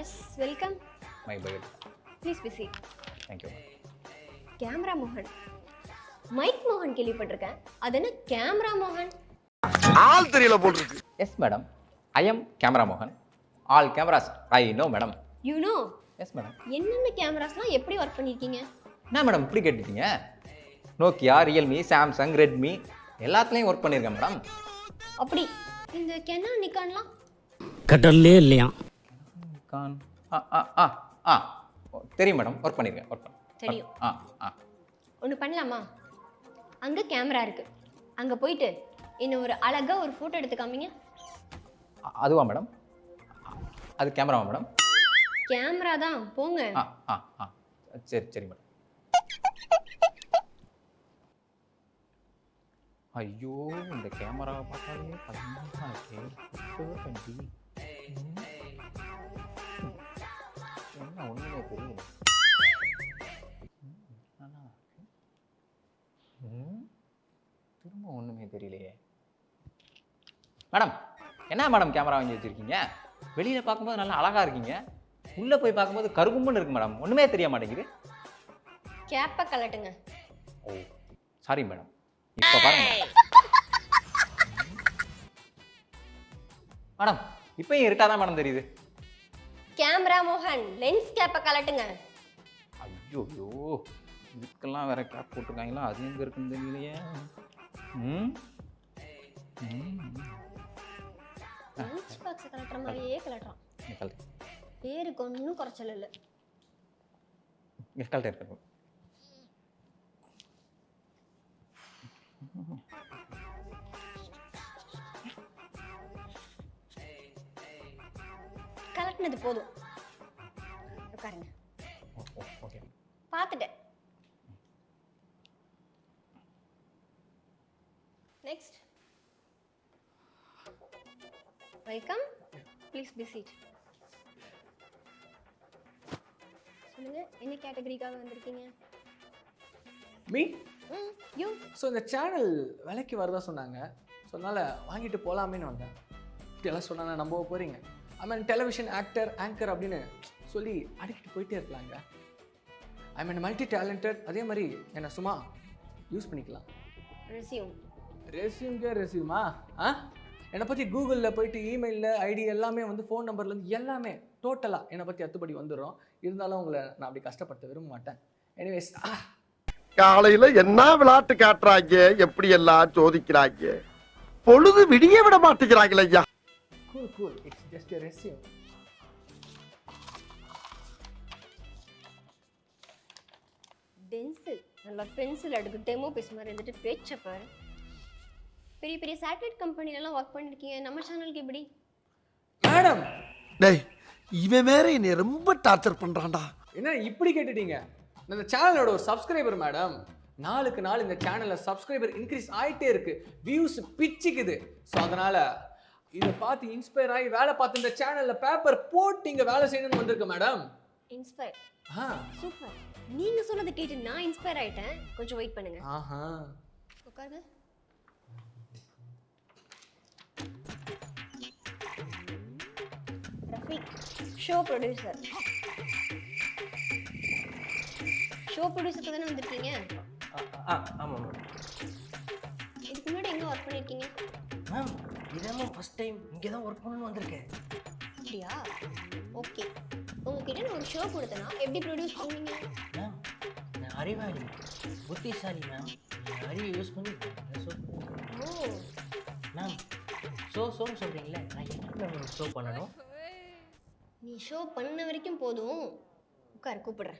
Yes welcome my birth please be seat thank you camera மோகன் mic மோகன் கேள்விப்பட்டிருக்கேன். அது என்ன கேமரா மோகன் ஆள் தெரியல போல் இருக்கு yes madam I am camera மோகன் all cameras I know madam you know yes madam என்னென்ன கேமராஸ்லாம் எப்படி ஒர்க் பண்ணியிருக்கீங்க என்ன மேடம் இப்படி கேட்டுட்டீங்க? நோக்கியா ரியல்மி சாம்சங் ரெட்மி எல்லாத்துலேயும் ஒர்க் பண்ணியிருக்கேன் மேடம் அப்படி. இந்த கெனா நிக்கான்லாம் கடல்லே இல்லையா கான் ஆ ஆ ஆ ஆ ஓ, தெரியும் மேடம். ஒர்க் பண்ணியிருக்கேன் ஒர்க் பண்ண. தெரியும். ஆ ஆ ஒன்று பண்ணலாமா? அங்கே கேமரா இருக்கு. அங்கே போயிட்டு இன்னும் ஒரு அழகா ஒரு ஃபோட்டோ எடுத்து காமிங்க. அதுவா மேடம்? அது கேமராவா மேடம்? கேமரா தான். போங்க. ஆ ஆ ஆ சரி சரி மேடம். ஐயோ இந்த கேமராவை பார்த்தாலே பயமா மேடம் என்ன மேடம் கேமரா வாங்கி வச்சிருக்கீங்க? வெளியில பார்க்கும்போது நல்லா அழகா இருக்கீங்க. உள்ள போய் பார்க்கும்போது கருகும்புன்னு இருக்கு மேடம். ஒண்ணுமே தெரிய மாட்டேங்குது. கேப்பை கலட்டுங்க ஓ சாரி மேடம். இப்போ பாருங்க மேடம். இப்பயும் இருட்டாக தான் மேடம் தெரியுது. கேமரா மோகன் லென்ஸ் கேப்பை கலட்டுங்க ஐயோ ஐயோ இதுக்கெல்லாம் வேற கேப் போட்டிருக்காங்களா? அது எங்க இருக்குன்னு தெரியலையே. ம் ம். லென்ஸ் பாக்ஸ் கலட்டுற மாதிரியே கலட்டுறான் கலட்டு பேருக்கு ஒன்றும் குறைச்சல் இல்லை. கலட்டு இருக்கணும் கலட்டினது போதும். உட்காருங்க. பார்த்துட்டேன். ப்ளீஸ் பி சீட் சொல்லுங்க என்ன கேட்டகரிக்காக வந்திருக்கீங்க? மீ ம் யூ ஸோ இந்த சேனல் விலைக்கு வரதா சொன்னாங்க. ஸோ அதனால் வாங்கிட்டு போகலாமேன்னு வந்தேன். இப்படியெல்லாம் சொன்னா நம்ப போகிறீங்க I mean television actor anchor அப்படின்னு சொல்லி அடிக்கிட்டு போயிட்டே இருக்கலாங்க. ஐ மீன் மல்டி டேலண்டட் அதே மாதிரி என்னை சும்மா யூஸ் பண்ணிக்கலாம். ரெசியூம் ரெசியூம்கே ரெசியூமா ஆ? என்னை பற்றி கூகுளில் போயிட்டு இமெயிலில் ஐடி எல்லாமே வந்து ஃபோன் நம்பர்லேருந்து எல்லாமே டோட்டலாக என்னை பற்றி அத்துப்படி வந்துடும் இருந்தாலும் உங்களை நான் அப்படி கஷ்டப்படுத்த விரும்ப மாட்டேன். எனிவேஸ் காலையில என்ன விளையாட்டு காட்டுறாங்க? எப்படி எல்லாம் சோதிக்கிறாங்க? பொழுது விடிய விட மாட்டேங்கிறாங்களே ஐயா. Cool cool it's just a resume pencil நல்லா பென்சில் எடுத்து டெமோ பேச மாதிரி இருந்துட்டு பேச்ச பாரு. பெரிய பெரிய சேட்டலைட் கம்பெனிலலாம் ஒர்க் பண்ணியிருக்கீங்க நம்ம சேனலுக்கு எப்படி? மேடம் டேய் இவன் வேற என்னை ரொம்ப டார்ச்சர் பண்றான்டா. என்ன இப்படி கேட்டுட்டீங்க? இந்த சேனலோட ஒரு சப்ஸ்கிரைபர் மேடம் நாளுக்கு நாள் இந்த சேனல்ல சப்ஸ்கிரைபர் இன்க்ரீஸ் ஆயிட்டே இருக்கு. வியூஸ் பிச்சுக்குது. ஸோ அதனால இதை பார்த்து இன்ஸ்பயர் ஆகி வேலை பார்த்து இந்த சேனல்ல பேப்பர் போட்டு இங்க வேலை செய்யணும்னு வந்திருக்கேன் மேடம் இன்ஸ்பயர் ஆ. சூப்பர் நீங்க சொன்னதை கேட்டு நான் இன்ஸ்பயர் ஆயிட்டேன். கொஞ்சம் வெயிட் பண்ணுங்க. ஆஹா. உட்காருங்க. ரஃபீக் ஷோ ப்ரொடியூசர் ஷோ ப்ரொடியூசருக்கு தானே வந்திருக்கீங்க? ஆமாம் மேம் இதுக்கு முன்னாடி எங்க ஒர்க் பண்ணியிருக்கீங்க மேம் இதான் ஃபஸ்ட் டைம் இங்கே தான் ஒர்க் பண்ணணும்னு வந்திருக்கேன். அப்படியா? ஓகே உங்ககிட்ட நான் ஒரு ஷோ கொடுத்தேன்னா எப்படி ப்ரொடியூஸ் பண்ணுவீங்க மேம் நான் அறிவாளி. புத்திசாலி மேம் அறிவை யூஸ் பண்ணி ஓ. மேம் ஷோ ஷோன்னு சொல்கிறீங்களே நான் எப்படி மேம் ஷோ பண்ணணும்? நீ ஷோ பண்ண வரைக்கும் போதும். உட்கார் கூப்பிடுறேன்.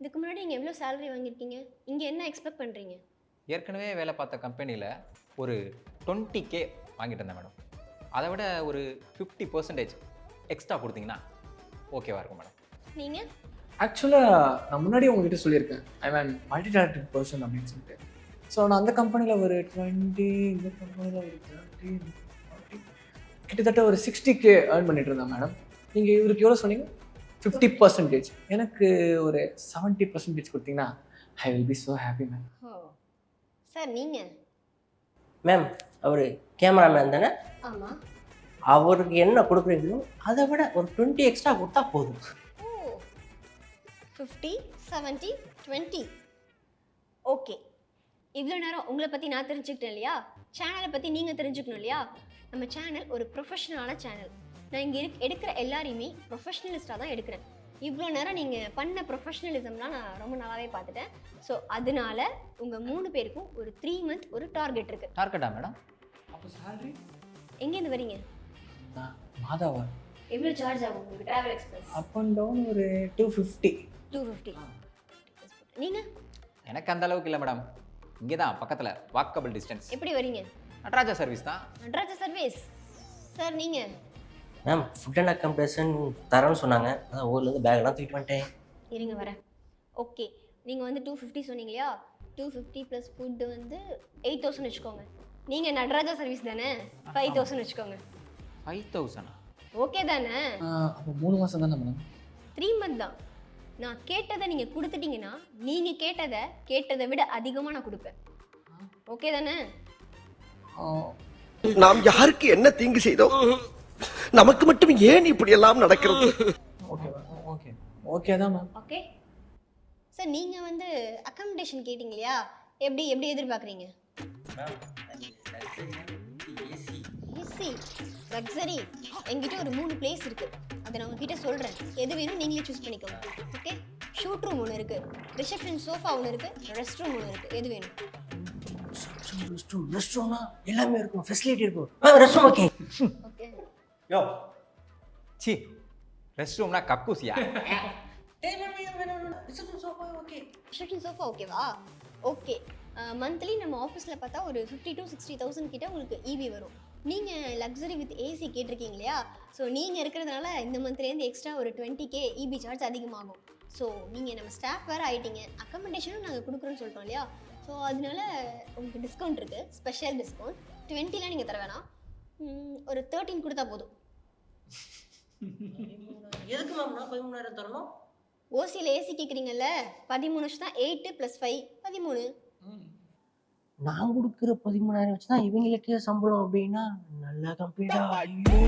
இதுக்கு முன்னாடி நீங்கள் எவ்வளோ சேலரி வாங்கியிருக்கீங்க? இங்கே என்ன எக்ஸ்பெக்ட் பண்ணுறீங்க ஏற்கனவே வேலை பார்த்த கம்பெனியில் ஒரு டுவெண்ட்டி கே வாங்கிட்டு இருந்தேன் மேடம் அதை விட ஒரு ஃபிஃப்டி பர்சன்டேஜ் எக்ஸ்ட்ரா கொடுத்தீங்கன்னா ஓகேவா இருக்கும் மேடம் நீங்கள் ஆக்சுவலாக நான் முன்னாடி உங்ககிட்ட சொல்லியிருக்கேன். I mean multi talented person அப்படின்னு சொல்லிட்டு. ஸோ நான் அந்த கம்பெனியில் ஒரு டுவெண்ட்டி இந்த கம்பெனியில் ஒரு தேர்ட்டி கிட்டத்தட்ட ஒரு சிக்ஸ்டி கே ஏர்ன் பண்ணிட்டு இருந்தேன் மேடம் நீங்கள் இவருக்கு எவ்வளோ சொன்னீங்க? ஃபிஃப்டி பர்சன்டேஜ் எனக்கு ஒரு செவன்ட்டி பர்சன்டேஜ் கொடுத்தீங்கன்னா I will be so happy ma'am oh. Sir நீங்கள் மேம் அவர் கேமராமேன் தானே? ஆமாம் அவருக்கு என்ன கொடுக்குறீங்களோ அதை விட ஒரு டுவெண்ட்டி எக்ஸ்ட்ரா கொடுத்தா போதும். Oh. Fifty seventy twenty okay இவ்வளோ நேரம் உங்களை பற்றி நான் தெரிஞ்சுக்கிட்டேன் இல்லையா? சேனலை பற்றி நீங்கள் தெரிஞ்சுக்கணும் இல்லையா? நம்ம சேனல் ஒரு ப்ரொஃபஷனலான சேனல் நான் இங்கே இருக் எடுக்கிற எல்லாரையுமே ப்ரொஃபஷனலிஸ்ட்டாக தான் எடுக்கிறேன். இவ்வளோ நேரம் நீங்கள் பண்ண ப்ரொஃபஷனலிசம்லாம் நான் ரொம்ப நல்லாவே பார்த்துட்டேன். ஸோ அதனால உங்கள் மூணு பேருக்கும் ஒரு த்ரீ மந்த் ஒரு டார்கெட் இருக்குது டார்கெட்டா மேடம் அப்போ salary? எங்கேருந்து வரீங்க? நான் மாதாவா. எவ்வளோ சார்ஜ் ஆகும் உங்களுக்கு travel expense up and down ஒரு டூ ஃபிஃப்டி டூ ஃபிஃப்டி நீங்கள் எனக்கு அந்த அளவுக்கு இல்லை மேடம் இங்கே தான் பக்கத்தில் வாக்கபிள் டிஸ்டன்ஸ் எப்படி வரீங்க? நடராஜா சர்வீஸ் தான். நடராஜ சர்வீஸ் சார் நீங்கள் மேம் ஃபுட் அண்ட் அக்கம்படேஷன் தரேன்னு சொன்னாங்க. அதான் ஊர்லேருந்து பேக்லாம் தூக்கிட்டு வந்துட்டேன். இருங்க வரேன். ஓகே நீங்கள் வந்து டூ ஃபிஃப்டி சொன்னீங்க இல்லையா? டூ ஃபிஃப்டி ப்ளஸ் ஃபுட்டு வந்து எயிட் தௌசண்ட் வச்சுக்கோங்க. நீங்கள் நடராஜா சர்வீஸ் தானே? ஃபைவ் தௌசண்ட் வச்சுக்கோங்க. ஃபைவ் தௌசண்டா ஓகே தானே? அப்போ மூணு மாதம் தானே மேடம் த்ரீ மந்த் தான். நான் கேட்டதை நீங்கள் கொடுத்துட்டீங்கன்னா நீங்கள் கேட்டதை கேட்டதை விட அதிகமாக நான் கொடுப்பேன். ஓகே தானே? நாம் யாருக்கு என்ன தீங்கு செய்தோம் நமக்கு மட்டும் ஏன் இப்படி எல்லாம் நடக்கிறது? Okay okay. ஓகே தான் மேம் ஓகே சார் நீங்கள் வந்து அக்காமடேஷன் கேட்டிங்க இல்லையா எப்படி எப்படி எதிர்பார்க்குறீங்க? ஏசி லக்ஸரி என்கிட்ட ஒரு மூணு பிளேஸ் இருக்கு. அதை நான் உங்ககிட்ட சொல்கிறேன் எது வேணும் நீங்களே சூஸ் பண்ணிக்கோங்க. ஓகே ஷூட் ரூம் ஒன்று இருக்கு. ரிசப்ஷன் சோஃபா ஒன்று இருக்கு. ரெஸ்ட் ரூம் ஒன்று இருக்கு. எது வேணும்? ரெஸ்ட் ரூம் ரெஸ்ட் ரூம்னா எல்லாமே இருக்கும். ஃபெசிலிட்டி இருக்கும். Rest room okay okay yo. C rest ரூம்னா கக்கூசியா? ரிசப்ஷன் சோஃபா ஓகேவா ஓகே மந்த்லி நம்ம ஆஃபீஸில் பார்த்தா ஒரு ஃபிஃப்டி டு சிக்ஸ்டி தௌசண்ட் கிட்ட உங்களுக்கு இபி வரும். நீங்கள் லக்ஸரி வித் ஏசி கேட்டிருக்கீங்க இல்லையா? ஸோ நீங்கள் இருக்கிறதுனால இந்த மந்த்லேருந்து எக்ஸ்ட்ரா ஒரு டுவெண்ட்டி கே இபி சார்ஜ் அதிகமாகும். ஸோ நீங்கள் நம்ம ஸ்டாஃப் வேறு ஆகிட்டீங்க அக்கமடேஷனும் நாங்கள் கொடுக்குறோன்னு சொல்லிட்டோம் இல்லையா? ஸோ அதனால உங்களுக்கு டிஸ்கவுண்ட் இருக்குது ஸ்பெஷல் டிஸ்கவுண்ட் டுவெண்ட்டிலாம் நீங்கள் தர வேணாம். ம், ஒரு தேர்ட்டின் கொடுத்தா போதும். எதுக்கு மேம் பதிமூணாயிரம் தரணும்? ஓசியில் ஏசி கேட்குறீங்கல்ல பதிமூணு வருஷம் தான் எயிட்டு ப்ளஸ் ஃபைவ் பதிமூணு நான் கொடுக்குற பதிமூணாயிரம் வச்சு தான் இவங்களுக்கு சம்பளம் அப்படின்னா நல்ல கம்பெனிடா ஐயோ.